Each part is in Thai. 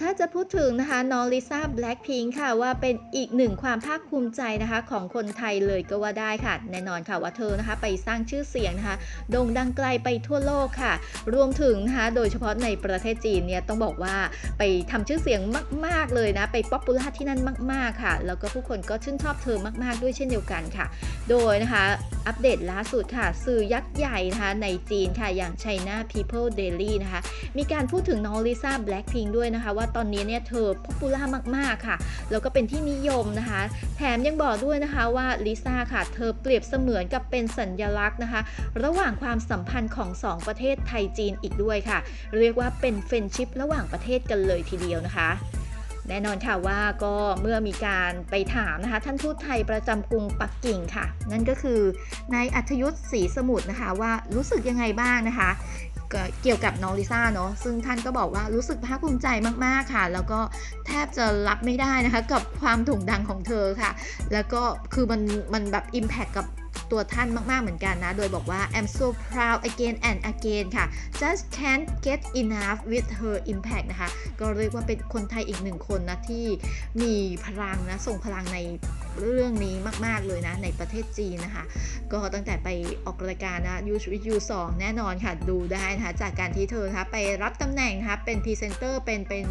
ถ้าจะพูดถึงนะคะน้องลิซ่าแบล็คพิงค์ค่ะว่าเป็นอีกหนึ่งความภาคภูมิใจนะคะของคนไทยเลยก็ว่าได้ค่ะ แน่นอนค่ะว่าเธอนะคะไปสร้างชื่อเสียงนะคะโด่งดังไกลไปทั่วโลกค่ะ รวมถึงนะคะโดยเฉพาะในประเทศจีนเนี่ยต้องบอกว่าไปทำชื่อเสียงมาก ๆเลยนะไปป๊อปปูล่าที่นั่นมาก ๆค่ะ แล้วก็ผู้คนก็ชื่นชอบเธอมาก ๆ ด้วยเช่นเดียวกันค่ะ โดยนะคะอัปเดตล่าสุดค่ะ สื่อยักษ์ใหญ่นะคะในจีนค่ะ อย่าง China People Daily นะคะ มีการพูดถึงน้องลิซ่าแบล็คพิงด้วยนะคะ ว่าตอนนี้เนี่ยเธอป๊อปปูล่ามาก ๆ ค่ะ แล้วก็เป็นที่นิยมนะคะ แถมยังบอกด้วยนะคะว่าลิซ่าค่ะ เธอเปรียบเสมือนกับเป็นสัญญลักษณ์นะคะ ระหว่างความสัมพันธ์ของ 2 ประเทศไทยจีนอีกด้วยค่ะ เรียกว่าเป็นเฟรนชิพระหว่างประเทศกันเลยทีเดียวนะคะ แน่นอนค่ะว่าก็เมื่อมีการไปถามนะคะ ท่านทูตไทยประจำกรุงปักกิ่งค่ะ นั่นก็คือนายอัธยุทธศรีสมุทรนะคะว่ารู้สึกยังไงบ้างนะคะเกี่ยวกับน้องลิซ่าเนาะซึ่งท่านก็บอกว่ารู้สึกภาคภูมิใจมากๆค่ะ แล้วก็แทบจะรับไม่ได้นะคะ กับความโด่งดังของเธอค่ะ แล้วก็คือมันมันแบบ Impact กับ ตัวท่านมากๆเหมือนกันนะ โดยบอกว่า I'm so proud again and again ค่ะ just can't get enough with her impact นะคะ ก็เรียกว่าเป็นคนไทยอีกหนึ่งคนนะ ที่มีพลังนะ ส่งพลังในเรื่องนี้มาก ๆ เลยนะ ในประเทศจีนนะคะ ก็ตั้งแต่ไปออกรายการนะ You with You 2แน่นอนค่ะ ดูได้นะคะจากการที่เธอนะคะไปรับตำแหน่งนะคะเป็นพรีเซนเตอร์เป็นเป็น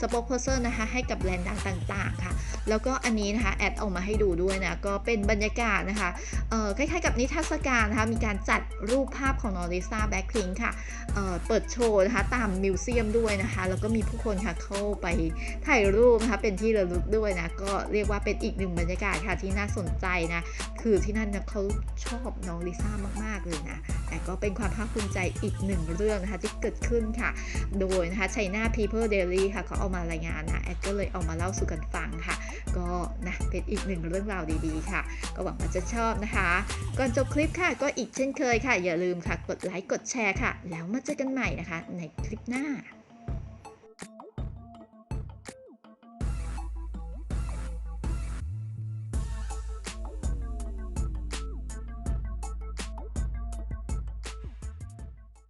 สปอคเพอร์เซอร์นะคะให้กับแบรนด์ดังต่าง ๆ ค่ะ แล้วก็อันนี้นะคะ แอดออกมาให้ดูด้วยนะ ก็เป็นบรรยากาศนะคะเอ่อคล้ายๆกับนิทรรศการนะคะ มีการจัดรูปภาพของนอริซาแบ็คพิงค่ะเเปิดโชว์นะคะตามมิวเซียมด้วยนะคะ แล้วก็มีผู้คนค่ะเข้าไปถ่ายรูปนะคะเป็นที่ระลึกด้วยนะ ก็เรียกว่าเป็นอีกหนึ่งบรรยากาศค่ะที่น่าสนใจนะ คือที่นั่นนะเขาชอบน้องลิซ่ามากๆเลยนะ แต่ก็เป็นความภาคภูมิใจอีกหนึ่งเรื่องนะคะที่เกิดขึ้นค่ะ โดยนะคะชัยนา People Daily ค่ะเขาเอามารายงานนะแอดก็เลยเอามาเล่าสู่กันฟังค่ะ ก็ เป็นอีกหนึ่งเรื่องราวดีๆ ค่ะ ก็หวังว่าจะชอบนะคะ ก่อนจบคลิปค่ะ ก็อีกเช่นเคยค่ะ อย่าลืมค่ะ กดไลค์ กดแชร์ค่ะ แล้วมาเจอกันใหม่นะคะ ในคลิปหน้า